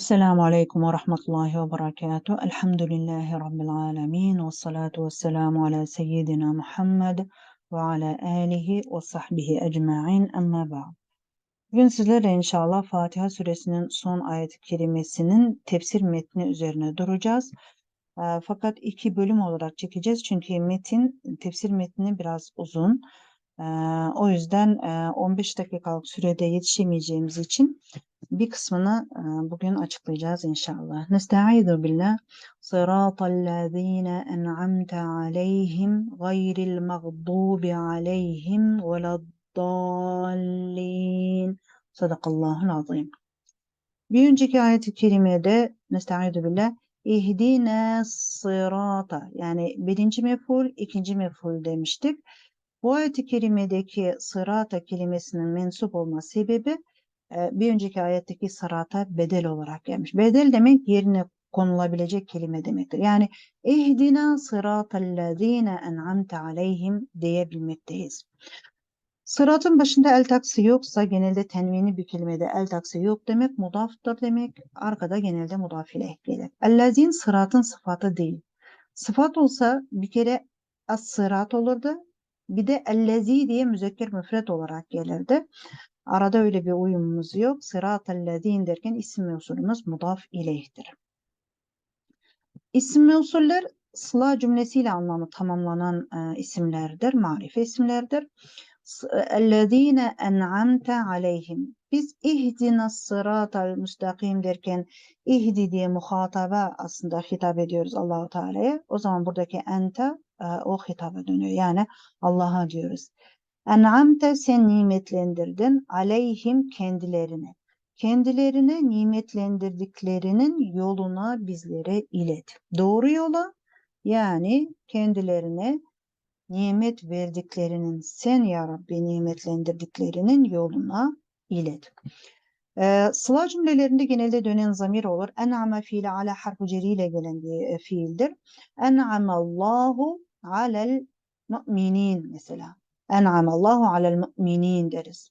Esselamu Aleyküm ve Rahmetullahi ve Berekatuhu. Elhamdülillahi Rabbil Alemin. Ve salatu ve selamu ala seyyidina Muhammed ve ala alihi ve sahbihi ecma'in emme ba'd. Bugün sizlere inşallah Fatiha suresinin son ayet-i kerimesinin tefsir metni üzerine duracağız. Ee, fakat iki bölüm olarak çekeceğiz çünkü metin, tefsir metni biraz uzun. Ee, o yüzden e, 15 dakikalık sürede yetişemeyeceğimiz için bir kısmını e, bugün açıklayacağız inşallah. Nestaizu billah. Sıratallezine en'amte aleyhim gayril mağdubi aleyhim veleddallin. Sadakallahul azim. Bir önceki ayet-i kerimede Nestaizu billah. İhdine sırata yani birinci meful, ikinci meful demiştik. Bu ayet-i kerimedeki sırata kelimesinin mensup olma sebebi bir önceki ayetteki sırata bedel olarak gelmiş. Bedel demek yerine konulabilecek kelime demektir. Yani ihdina sıratallezine en'amte aleyhim diyebilmekteyiz. Sıratın başında el taksi yoksa genelde tenvini bir kelimede el taksi yok demek mudaftır demek. Arkada genelde mudaf ile gelir. Ellezin sıratın sıfatı değil. Sıfat olsa bir kere as sırat olurdu. Bir de ellezi diye müzekker müfret olarak gelirdi. Arada öyle bir uyumumuz yok. Sıratellezîn derken isim ve usulümüz mudaf ileyhtir. İsim ve usuller sıla cümlesiyle anlamı tamamlanan e, isimlerdir, marife isimlerdir. Ellezîne en'amte aleyhim. Biz ihdina sıratal müstakim derken ihdi diye muhataba aslında hitap ediyoruz Allahu Teala'ya. O zaman buradaki ente o hitaba dönüyor. Yani Allah'a diyoruz. En'amte sen nimetlendirdin aleyhim kendilerine. Kendilerine nimetlendirdiklerinin yoluna bizlere ilet. Doğru yola yani kendilerine nimet verdiklerinin sen ya Rabbi nimetlendirdiklerinin yoluna ilet. Ee, sıla cümlelerinde genelde dönen zamir olur. En'ame fiili ala harfu ile gelen bir e, fiildir. En'amallahu alel mu'minin mesela en'amallahu alel mu'minin deriz.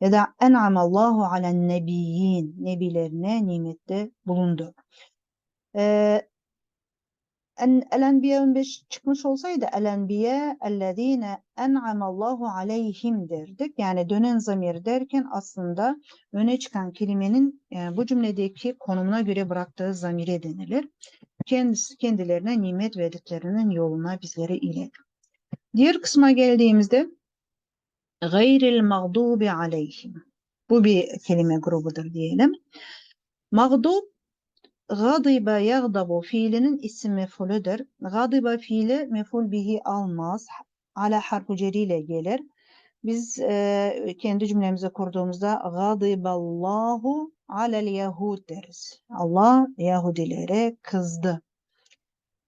Ya da en'amallahu alen nebiyyin nebilerine nimette bulundu. Ee, El-Enbiya 15 çıkmış olsaydı El-Enbiya ellezine en'amallahu aleyhim derdik. Yani dönen zamir derken aslında öne çıkan kelimenin yani e, bu cümledeki konumuna göre bıraktığı zamire denilir. Kendisi kendilerine nimet verdiklerinin yoluna bizlere ilet. Diğer kısma geldiğimizde gayril mağdubi aleyhim. Bu bir kelime grubudur diyelim. Mağdub Gadibe yagdabu fiilinin isim mefulüdür. Gadibe fiili meful bihi almaz. Ala harfu ile gelir. Biz e, kendi cümlemizi kurduğumuzda gadiballahu alel yahud deriz. Allah Yahudilere kızdı.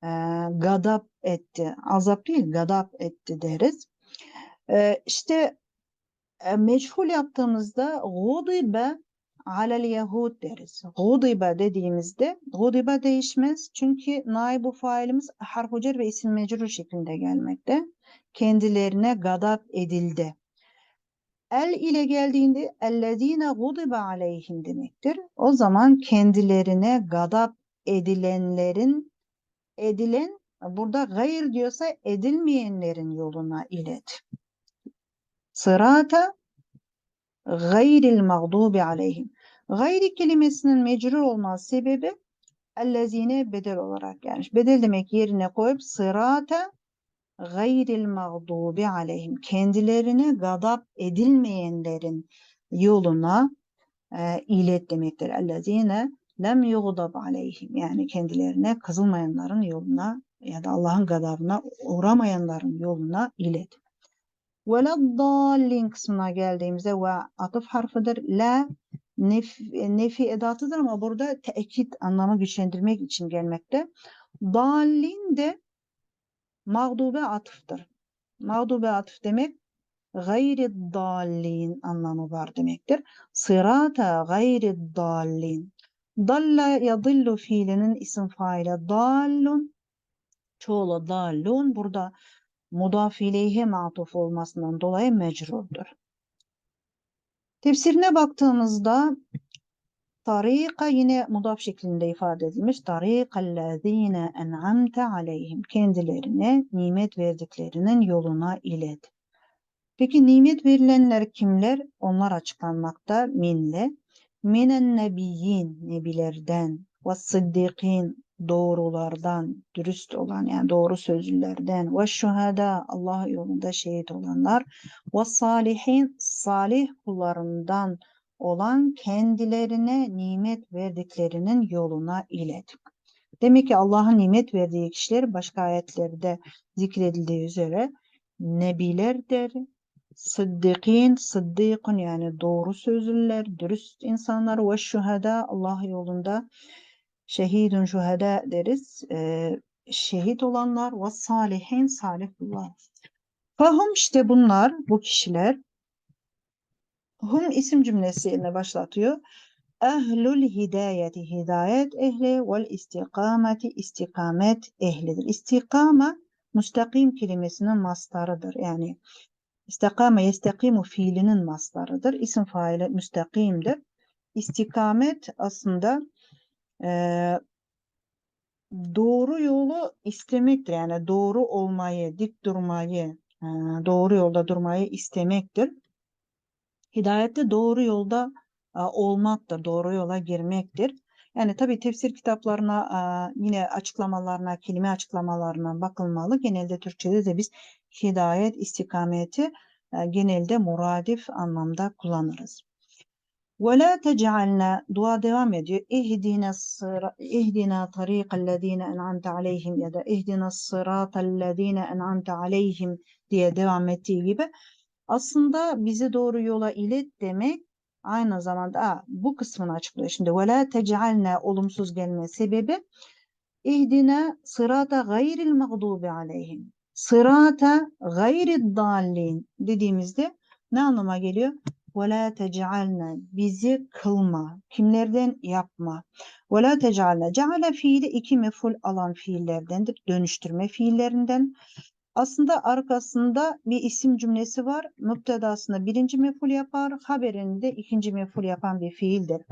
E, gadap etti. Azap değil gadap etti deriz. E, işte e, meçhul yaptığımızda gudibe alel yahud deriz. Gudibe dediğimizde gudibe değişmez. Çünkü naibu failimiz harf cer ve isim mecrur şeklinde gelmekte. Kendilerine gadap edildi. El ile geldiğinde ellezine gudibe aleyhim demektir. O zaman kendilerine gadap edilenlerin edilen burada gayr diyorsa edilmeyenlerin yoluna ilet. Sırata gayril mağdubi aleyhim. Gayri kelimesinin mecrur olması sebebi ellezine bedel olarak gelmiş. Bedel demek yerine koyup sırata gayril mağdubi aleyhim. Kendilerine gadap edilmeyenlerin yoluna e, ilet demektir. Ellezine lem yugdab aleyhim. Yani kendilerine kızılmayanların yoluna ya da Allah'ın gadabına uğramayanların yoluna ilet. Veleddallin kısmına geldiğimizde ve atıf harfidir. La nef, nefi edatıdır ama burada tekit anlamı güçlendirmek için gelmekte. Dallin de mağdube atıftır. Mağdube atıf demek gayri dallin anlamı var demektir. Sırata gayri dallin. Dalla yadillu fiilinin isim faile dallun çoğulu dallun burada mudaf ileyhe matuf olmasından dolayı mecrurdur. Tefsirine baktığımızda Tarika yine mudaf şeklinde ifade edilmiş. Tarikallezine en'amte aleyhim. Kendilerine nimet verdiklerinin yoluna ilet. Peki nimet verilenler kimler? Onlar açıklanmakta minle. Minen nebiyyin, nebilerden. Ve sıddikin, doğrulardan, dürüst olan yani doğru sözlülerden. Ve şuhada, Allah yolunda şehit olanlar. Ve salihin, salih kullarından olan kendilerine nimet verdiklerinin yoluna ilet. Demek ki Allah'ın nimet verdiği kişiler başka ayetlerde zikredildiği üzere nebilerdir, sıddıkin, sıddıkun yani doğru sözlüler, dürüst insanlar ve şuhada Allah yolunda şehidun şuhada deriz. E, şehit olanlar ve salihin salih kullar. Fahum işte bunlar, bu kişiler Hum isim cümlesiyle başlatıyor. Ehlül hidayeti hidayet ehli vel istikameti istikamet ehlidir. İstikame müstakim kelimesinin mastarıdır. Yani istikame yestakimu fiilinin mastarıdır. İsim faili müstakimdir. İstikamet aslında e, doğru yolu istemektir. Yani doğru olmayı, dik durmayı, doğru yolda durmayı istemektir. Hidayette doğru yolda olmaktır, doğru yola girmektir. Yani tabii tefsir kitaplarına yine açıklamalarına, kelime açıklamalarına bakılmalı. Genelde Türkçe'de de biz hidayet, istikameti genelde muradif anlamda kullanırız. Ve la tec'alna dua devam ediyor. İhdina sıra ihdina tarika'llezine en'amte aleyhim ya da ihdina sırata'llezine en'amte aleyhim diye devam ettiği gibi aslında bizi doğru yola ilet demek aynı zamanda a, bu kısmını açıklıyor. Şimdi ve la tec'alna olumsuz gelme sebebi ihdina sırata gayril mağdubi aleyhim. Sırata gayril dallin dediğimizde ne anlama geliyor? ve la tec'alne bizi kılma. Kimlerden yapma. Ve la tec'alne. Ceale fiili iki meful alan fiillerdendir. Dönüştürme fiillerinden. Aslında arkasında bir isim cümlesi var. Müptedasında birinci meful yapar. Haberini de ikinci meful yapan bir fiildir.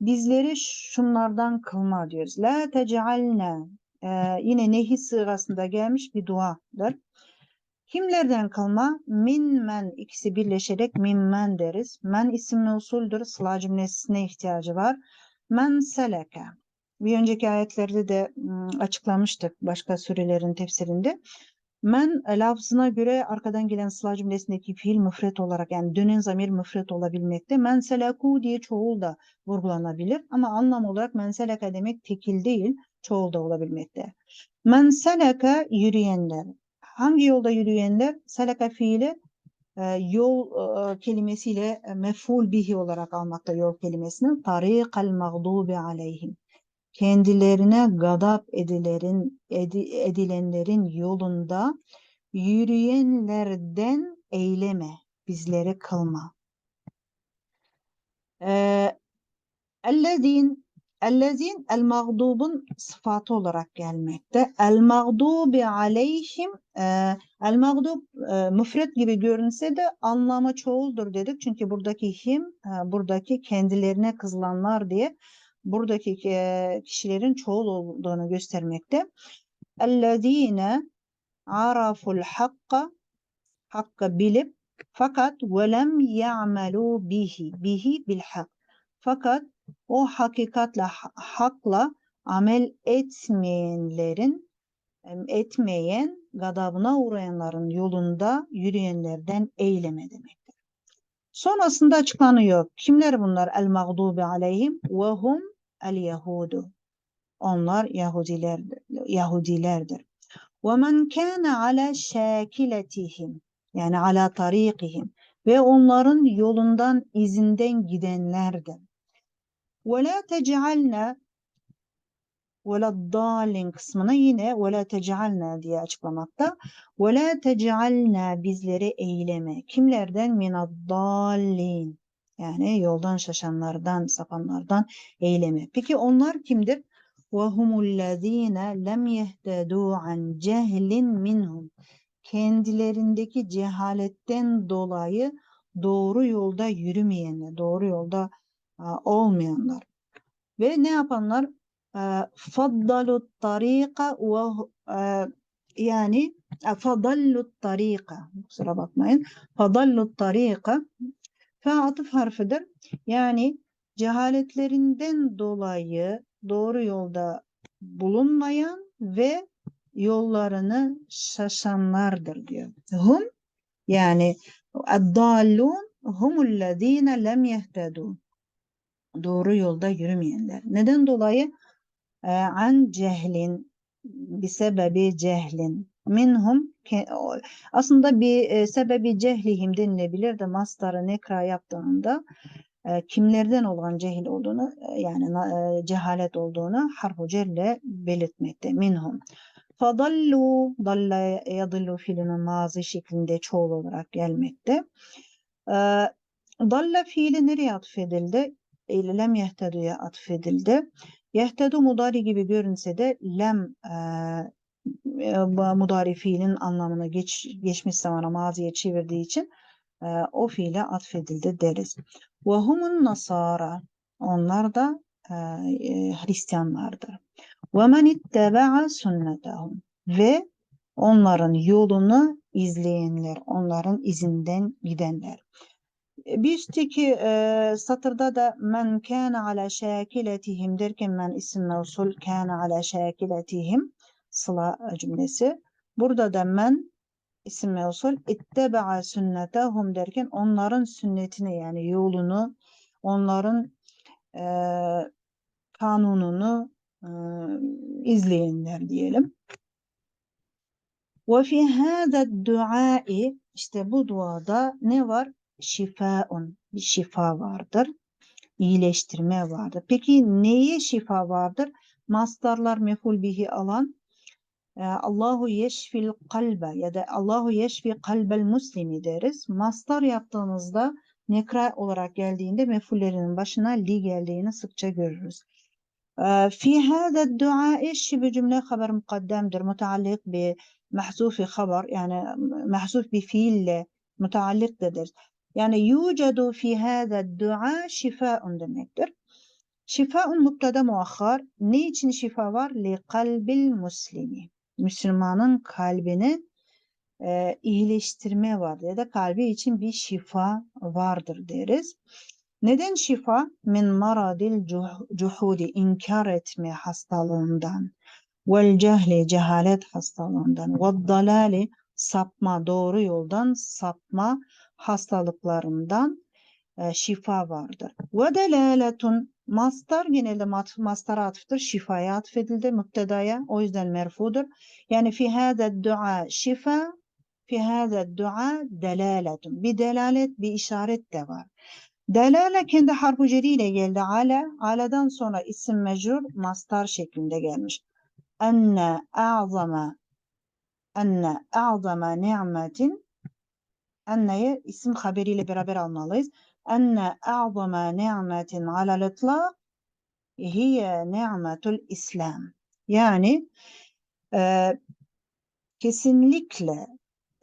Bizleri şunlardan kılma diyoruz. La tec'alne. Ee, yine nehi sırasında gelmiş bir duadır. Kimlerden kılma? Min men ikisi birleşerek min men deriz. Men isimli usuldür. Sıla cümlesine ihtiyacı var. Men seleke. Bir önceki ayetlerde de ıı, açıklamıştık başka sürelerin tefsirinde. Men lafzına göre arkadan gelen sıla cümlesindeki fiil müfret olarak yani dönen zamir müfret olabilmekte. Men selaku diye çoğul da vurgulanabilir ama anlam olarak men selaka demek tekil değil çoğul da olabilmekte. Men selaka yürüyenler. Hangi yolda yürüyenler? Selaka fiili e, yol e, kelimesiyle mef'ul bihi olarak almakta yol kelimesini. Tarikal mağdubi aleyhim kendilerine gadap edilerin, edi, edilenlerin yolunda yürüyenlerden eyleme, bizleri kılma. Ee, ellezin Ellezin el mağdubun sıfatı olarak gelmekte. El mağdubi aleyhim el mağdub müfret gibi görünse de anlamı çoğuldur dedik. Çünkü buradaki him e, buradaki kendilerine kızılanlar diye buradaki e, kişilerin çoğul olduğunu göstermekte. Ellezine araful hakka hakka bilip fakat velem ya'melu bihi bihi bil hak fakat o hakikatle hakla amel etmeyenlerin etmeyen gadabına uğrayanların yolunda yürüyenlerden eyleme demektir. Sonrasında açıklanıyor. Kimler bunlar? El mağdubi aleyhim ve hum el Yahudu. Onlar Yahudilerdir. Yahudilerdir. Ve men kana ala şakiletihim yani ala tarikihim ve onların yolundan izinden gidenlerdir. Ve la tec'alna ve la dalin kısmına yine ve la tec'alna diye açıklamakta. Ve la tec'alna bizleri eyleme. Kimlerden? Minad dalin. Yani yoldan şaşanlardan, sapanlardan eyleme. Peki onlar kimdir? وَهُمُ الَّذ۪ينَ لَمْ يَهْتَدُوا عَنْ جَهْلٍ مِنْهُمْ Kendilerindeki cehaletten dolayı doğru yolda yürümeyenler, doğru yolda olmayanlar. Ve ne yapanlar? Faddalu tarika ve e, yani e, fadallu tarika kusura bakmayın. Fadallu tarika fe atıf harfidir. Yani cehaletlerinden dolayı doğru yolda bulunmayan ve yollarını şaşanlardır diyor. Hum yani eddallun humullezine lem yehtedun. Doğru yolda yürümeyenler. Neden dolayı? Ee, an cehlin bir sebebi cehlin minhum aslında bir e, sebebi cehlihim denilebilir de mastarı nekra yaptığında e, kimlerden olan cehil olduğunu e, yani cehalet olduğunu harfu celle belirtmekte minhum. Fadallu dalla yadillu fiilinin mazi şeklinde çoğul olarak gelmekte. E, dalla fiili nereye atfedildi? Lem yehtedu'ya atfedildi. Yehtedu mudari gibi görünse de lem e, e, mudari fiilin anlamını geç, geçmiş zamana maziye çevirdiği için e, o fiile atfedildi deriz. Ve humun nasara onlar da e, e, Hristiyanlardır. Ve men itteba'a sünnetahum ve onların yolunu izleyenler, onların izinden gidenler. Bir üstteki e, satırda da men kâne ala şâkiletihim derken men isim mevsul kâne ala şâkiletihim sıla cümlesi. Burada da men isim mevsul itteba'a sünnetahum derken onların sünnetini yani yolunu onların e, kanununu e, izleyenler diyelim. Ve fi hâzâ duâi işte bu duada ne var? Şifaun bir şifa vardır. İyileştirme vardır. Peki neye şifa vardır? Mastarlar meful bihi alan ee, Allahu yeşfil kalbe ya da Allahu yeşfi kalbel muslimi deriz. Mastar yaptığımızda nekra olarak geldiğinde mefullerinin başına li geldiğini sıkça görürüz. في هذا الدعاء شبه جملة خبر مقدمdir متعلق بمحذوف خبر يعني محذوف بفيل متعلقdır. yani yucedu fi hâzâ dua şifaun demektir. Şifaun mubtada muakhar. Ne için şifa var? Li kalbil muslimi. Müslümanın kalbini e, iyileştirme vardır ya da kalbi için bir şifa vardır deriz. Neden şifa? Min maradil cuhudi inkar etme hastalığından vel cehli cehalet hastalığından ve dalali sapma doğru yoldan sapma hastalıklarından e, şifa vardır. Ve delaletun mastar genelde mastara atıftır. Şifaya atfedildi müptedaya. O yüzden merfudur. Yani fi hâzâ dua şifa fi hâzâ dua delaletun. Bir delalet, bir işaret de var. Delale kendi harfu ile geldi. Ala, aladan sonra isim mecrur mastar şeklinde gelmiş. Enne a'zama enne a'zama ni'metin enneyi isim haberiyle beraber almalıyız. Enne a'zama ni'metin alel itlaq hiye ni'metul İslam. Yani e, kesinlikle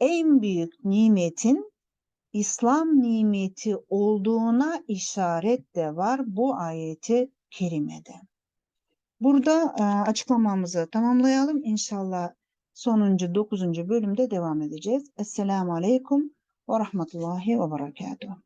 en büyük nimetin İslam nimeti olduğuna işaret de var bu ayeti kerimede. Burada e, açıklamamızı tamamlayalım. İnşallah sonuncu dokuzuncu bölümde devam edeceğiz. Esselamu Aleyküm ve Rahmetullahi ve Berekatuhu.